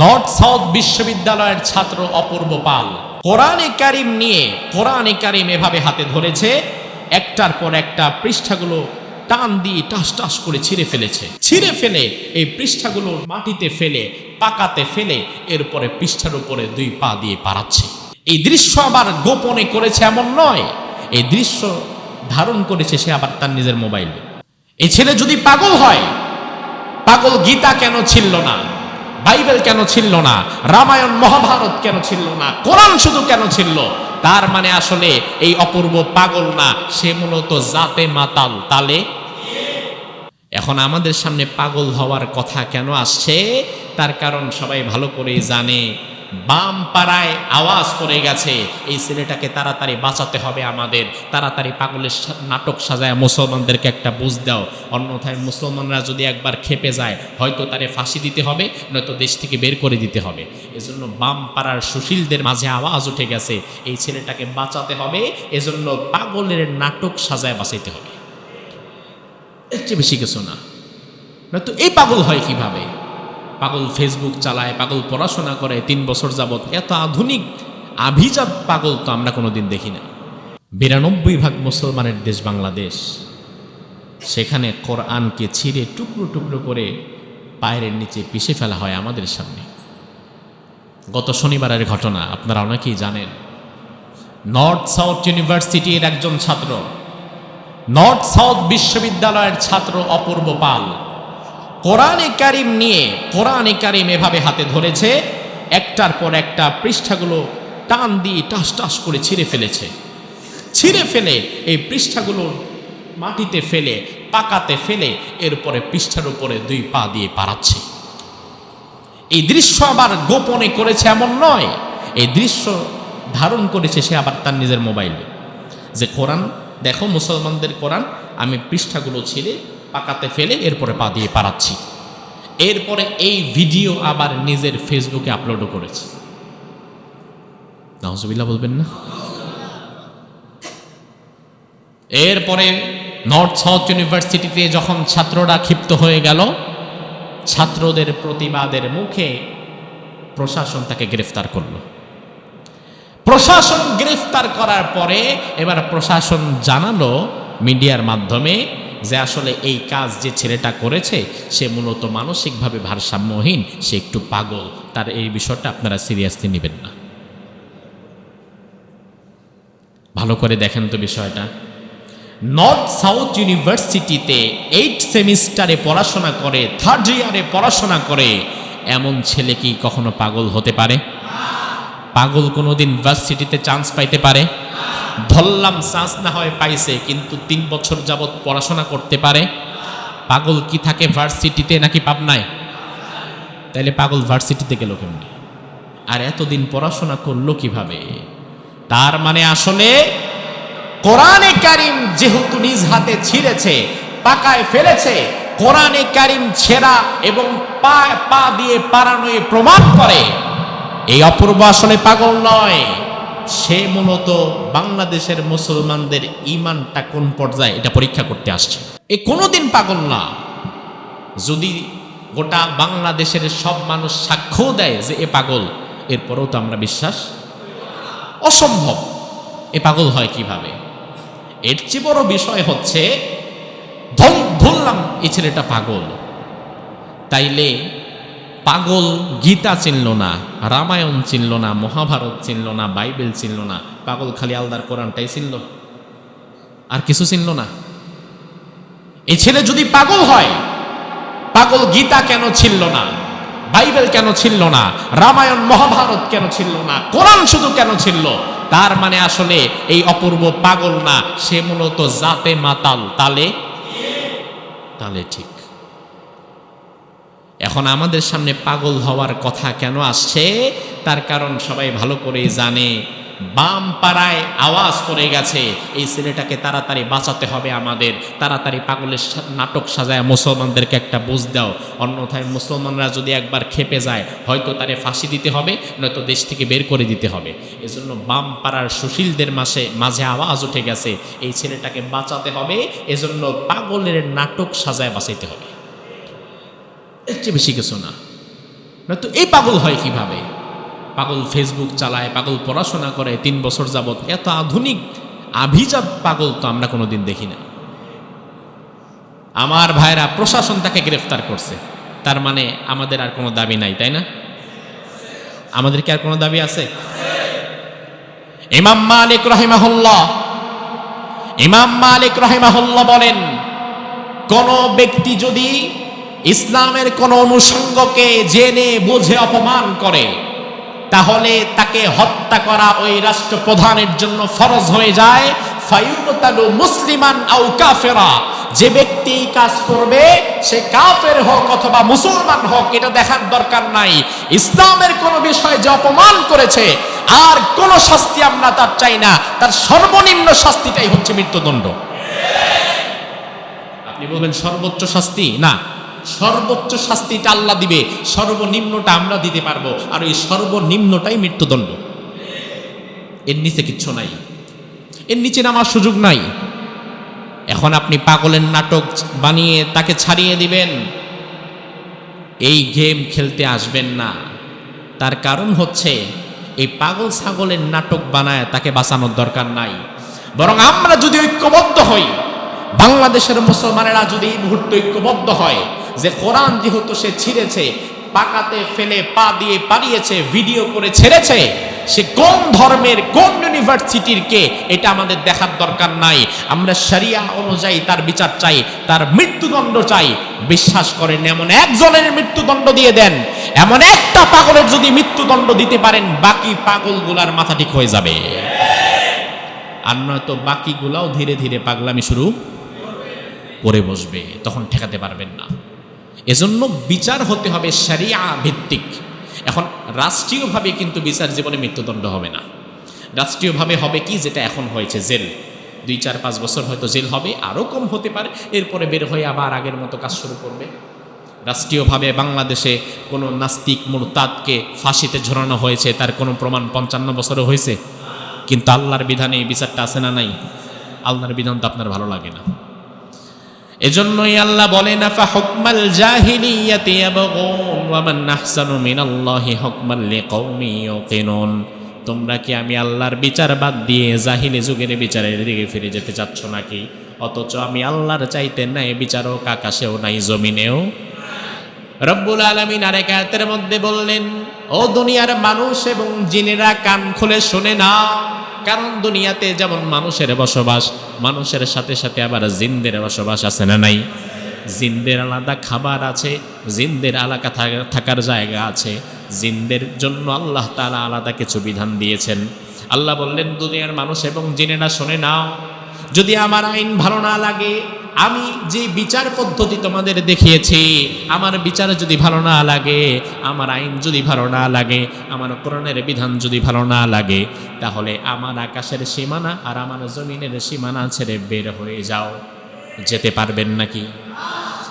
North south বিশ্ববিদ্যালয়ের ছাত্র অপূর্ব পাল। কোরআনে কারিম নিয়ে, কোরআনে কারিম এভাবে হাতে ধরেছে, একটার পর একটা পৃষ্ঠাগুলো টান দিয়ে টাস টাস করে ছিঁড়ে ফেলেছে। ছিঁড়ে ফেলে, এই পৃষ্ঠাগুলো মাটিতে ফেলে, পাকাতে ফেলে, এরপরে পৃষ্ঠার উপরে দুই পা দিয়ে পারাচ্ছে এই দৃশ্য আবার গোপনে করেছে এমন নয়, এই দৃশ্য ধারণ করেছে সে আবার তার নিজের মোবাইলে। এই ছেলে যদি পাগল হয়, পাগল গীতা কেন ছিল না? বাইবেল কেন ছিল না? রামায়ণ, মহাভারত কেন ছিল না? কোরআন শুধু কেন ছিল তার মানে আসলে এই অপূর্ব পাগল না, সে মূলত জাতে মাতাল। তালে? এখন আমাদের সামনে পাগল হওয়ার কথা কেন আসছে? তার কারণ সবাই ভালো করে জানে। বাম পাড়ায় আওয়াজ করে গেছে, এই ছেলেটাকে তাড়াতাড়ি বাঁচাতে হবে আমাদের। তাড়াতাড়ি পাগলের নাটক সাজায়, মুসলমানদেরকে একটা বুঝ দাও। অন্যথায় মুসলমানরা যদি একবার খেপে যায়, হয়তো তারে ফাঁসি দিতে হবে, নয়তো দেশ থেকে বের করে দিতে হবে। এজন্য বাম পাড়ার সুশীলদের মাঝে আওয়াজ উঠে গেছে, এই ছেলেটাকে বাঁচাতে হবে, এজন্য পাগলের নাটক সাজায় বাঁচাইতে হবে। এর চেয়ে বেশি কিছু না। নয়তো এই পাগল হয় কীভাবে? পাগল ফেসবুক চালায়, পাগল পড়াশোনা করে, তিন বছর যাবৎ এত আধুনিক আভিজাত পাগল তো আমরা কোনোদিন দেখি না বিরানব্বই ভাগ মুসলমানের দেশ বাংলাদেশ। সেখানে কোরআনকে ছিঁড়ে টুকরো টুকরো করে পায়ের নিচে পিষে ফেলা হয় আমাদের সামনে। গত শনিবারের ঘটনা, আপনারা অনেকেই জানেন। নর্থ সাউথ ইউনিভার্সিটির একজন ছাত্র নর্থ সাউথ বিশ্ববিদ্যালয়ের ছাত্র অপূর্ব পাল। কোরআনে কারিম নিয়ে কোরআনে কারিম এভাবে হাতে ধরেছে, একটার পর একটা পৃষ্ঠাগুলো টান দিয়ে টাস টাস করে ছিঁড়ে ফেলেছে। ছিঁড়ে ফেলে, এই পৃষ্ঠাগুলো মাটিতে ফেলে, পাকাতে ফেলে, এরপরে পৃষ্ঠার উপরে দুই পা দিয়ে পারাচ্ছে এই দৃশ্য আবার গোপনে করেছে এমন নয়, এই দৃশ্য ধারণ করেছে সে আবার তার নিজের মোবাইলে। যে কোরআন, দেখো মুসলমানদের কোরআন, আমি পৃষ্ঠাগুলো ছিঁড়ে পাকাতে ফেলে এরপরে পা দিয়ে পারাচ্ছি এরপরে এই ভিডিও আবার নিজের ফেসবুকে আপলোডও করেছে। নাহজবিল্লা বলবেন না? এরপরে নর্থ সাউথ ইউনিভার্সিটিতে যখন ছাত্ররা ক্ষিপ্ত হয়ে গেল, ছাত্রদের প্রতিবাদের মুখে প্রশাসন তাকে গ্রেফতার করল। প্রশাসন গ্রেফতার করার পরে এবার প্রশাসন জানালো মিডিয়ার মাধ্যমে যে আসলে এই কাজ যে ছেলেটা করেছে, সে মূলত মানসিকভাবে ভারসাম্যহীন, সে একটু পাগল। তার এই বিষয়টা আপনারা সিরিয়াসলি নেবেন না। ভালো করে দেখেন তো বিষয়টা। নর্থ সাউথ ইউনিভার্সিটিতে এইট সেমিস্টারে পড়াশোনা করে থার্ড ইয়ারে পড়াশোনা করে, এমন ছেলে কি কখনো পাগল হতে পারে? পাগল কোনোদিন ইউনিভার্সিটিতে চান্স পাইতে পারে? ধরলাম চান্স না হয় পাইছে, কিন্তু তিন বছর যাবৎ পড়াশোনা করতে পারে। পাগল কি থাকে ভার্সিটিতে নাকি পাবনায়? তাইলে পাগল ভার্সিটিতে গেল কেমনি? আর এতদিন পড়াশোনা করল কীভাবে? তার মানে আসলে কোরআনে কারিম যেহেতু নিজ হাতে ছিঁড়েছে, পাকায় ফেলেছে, কোরআনে কারিম ছেঁড়া এবং পা পা দিয়ে পারানোয় প্রমাণ করে, এই অপূর্ব আসলে পাগল নয়। সে মূলত বাংলাদেশের মুসলমানদের ইমানটা কোন পর্যায়ে এটা পরীক্ষা করতে আসছে। এ কোনোদিন পাগল না। যদি গোটা বাংলাদেশের সব মানুষ সাক্ষ্য দেয় যে এ পাগল, এরপরেও তো আমরা বিশ্বাস অসম্ভব। এ পাগল হয় কীভাবে? এর চেয়ে বড় বিষয় হচ্ছে ধর- ধরলাম এই ছেলেটা পাগল। তাইলে পাগল গীতা চিনল না, রামায়ণ চিনল না, মহাভারত চিনল না, বাইবেল চিনল না, পাগল খালি আলদার কোরআনটাই চিনল। আর কিছু চিনল না। এই ছেলে যদি পাগল হয়, পাগল গীতা কেন ছিল না, বাইবেল কেন ছিল না, রামায়ণ, মহাভারত কেন ছিল না, কোরআন শুধু কেন ছিল তার মানে আসলে এই অপূর্ব পাগল না, সে মূলত জাতে মাতাল, তালে? তালে ঠিক। এখন আমাদের সামনে পাগল হওয়ার কথা কেন আসছে? তার কারণ সবাই ভালো করেই জানে। বাম পাড়ায় আওয়াজ করে গেছে, এই ছেলেটাকে তাড়াতাড়ি বাঁচাতে হবে আমাদের। তাড়াতাড়ি পাগলের নাটক সাজায়, মুসলমানদেরকে একটা বুঝ দাও। অন্যথায় মুসলমানরা যদি একবার খেপে যায়, হয়তো তারে ফাঁসি দিতে হবে, নয়তো দেশ থেকে বের করে দিতে হবে। এজন্য বাম পাড়ার সুশীলদের মাসে, মাঝে আওয়াজ উঠে গেছে, এই ছেলেটাকে বাঁচাতে হবে। এজন্য পাগলের নাটক সাজায়, বাঁচাইতে হবে। এর চেয়ে বেশি কিছু না। নয়তো এই পাগল হয় কীভাবে? পাগল ফেসবুক চালায়, পাগল পড়াশোনা করে, তিন বছর যাবৎ এত আধুনিক আভিজাত পাগল তো আমরা কোনোদিন দেখি না আমার ভাইরা প্রশাসন তাকে গ্রেফতার করছে। তার মানে আমাদের আর কোনো দাবি নাই, তাই না? আমাদের কি আর কোনো দাবি আছে? ইমাম মালিক রহিমাহুল্লাহ, ইমাম মালিক রহিমাহুল্লাহ বলেন, কোন ব্যক্তি যদি ইসলামের কোন অনুষঙ্গকে জেনে, বুঝে, অপমান করে, তাহলে তাকে হত্যা করা ওই রাষ্ট্রপ্রধানের জন্য ফরজ হয়ে যায়। মুসলিমান আও কাফেরা, যে ব্যক্তি কাজ করবে, সে কাফের হোক অথবা মুসলমান হোক, এটা দেখার দরকার নাই। ইসলামের কোন বিষয়ে যে অপমান করেছে, আর কোন শাস্তি আমরা তার চাই না। তার সর্বনিম্ন শাস্তিটাই হচ্ছে মৃত্যুদণ্ড। আপনি বলবেন সর্বোচ্চ শাস্তি? না। সর্বোচ্চ শাস্তিটা আল্লাহ দিবে, সর্বনিম্নটা আমরা দিতে পারব। আর ওই সর্বনিম্নটাই মৃত্যুদণ্ড। এর নিচে কিচ্ছু নাই। এর নিচে নামার সুযোগ নাই। এখন আপনি পাগলের নাটক বানিয়ে তাকে ছাড়িয়ে দিবেন। এই গেম খেলতে আসবেন না। তার কারণ হচ্ছে, এই পাগল ছাগলের নাটক বানায় তাকে বাঁচানোর দরকার নাই। বরং আমরা যদি ঐক্যবদ্ধ হই, বাংলাদেশের মুসলমানেরা যদি এই মুহূর্তে ঐক্যবদ্ধ হয় যে কোরআন যেহেতু সে ছিঁড়েছে, পাকাতে ফেলে, পা দিয়ে পালিয়েছে ভিডিও করে ছেড়েছে, সে কোন ধর্মের, কোন ইউনিভার্সিটির কে, এটা আমাদের দেখার দরকার নাই। আমরা শরিয়া অনুযায়ী তার বিচার চাই, তার মৃত্যুদণ্ড চাই। বিশ্বাস করেন, এমন একজনের মৃত্যুদণ্ড দিয়ে দেন, এমন একটা পাগলের যদি মৃত্যুদণ্ড দিতে পারেন, বাকি পাগলগুলার মাথা ঠিক হয়ে যাবে। আর নয়তো বাকিগুলাও ধীরে ধীরে পাগলামি শুরু করে বসবে, তখন ঠেকাতে পারবেন না। এজন্য বিচার হতে হবে সারিয়া ভিত্তিক। এখন রাষ্ট্রীয়ভাবে কিন্তু বিচার জীবনে মৃত্যুদণ্ড হবে না। রাষ্ট্রীয়ভাবে হবে কি? যেটা এখন হয়েছে, জেল। দুই, চার, পাঁচ বছর হয়তো জেল হবে আরও কম হতে পারে, এরপরে বের হয়ে আবার আগের মতো কাজ শুরু করবে। রাষ্ট্রীয়ভাবে বাংলাদেশে কোনো নাস্তিক মুরতাদকে ফাঁসিতে ঝরানো হয়েছে, তার কোনো প্রমাণ পঞ্চান্ন বছরে হয়েছে? কিন্তু আল্লাহর বিধানে এই বিচারটা আছে না নাই? আল্লাহর বিধান তো আপনার ভালো লাগে না। এজন্যই আল্লাহ বলেন, আফা হুকমাল জাহিলিয়াতি ইয়াবগুন ওয়া মান আহসানু মিনাল্লাহি হুকমান লিকাউমি ইউকিনুন। তোমরা কি আমি আল্লাহর বিচার বাদ দিয়ে জাহিলি যুগের বিচারের দিকে ফিরে যেতে চাচ্ছ নাকি? অথচ আমি আল্লাহর চাইতে নাই বিচারক আকাশেও নাই, জমিনেও। রব্বুল আলমিন আরেক আয়াতের মধ্যে বললেন ও দুনিয়ার মানুষ এবং জিনেরা কান খুলে শোনে না। কারণ দুনিয়াতে যেমন মানুষের বসবাস, মানুষের সাথে সাথে আবার জিনদের বসবাস আছে না নাই? জিনদের আলাদা খাবার আছে, জিনদের আলাদা থাকার জায়গা আছে। জিনদের জন্য আল্লাহ তালা আলাদা কিছু বিধান দিয়েছেন। আল্লাহ বললেন, দুনিয়ার মানুষ এবং জিনেরা শোনে নাও যদি আমার আইন ভালো না লাগে আমি যে বিচার পদ্ধতি তোমাদের দেখিয়েছি, আমার বিচার যদি ভালো না লাগে, আমার আইন যদি ভালো না লাগে, আমার কোরআনের বিধান যদি ভালো না লাগে, তাহলে আমার আকাশের সীমানা আর আমার জমিনের সীমানা ছেড়ে বের হয়ে যাও। যেতে পারবেন নাকি?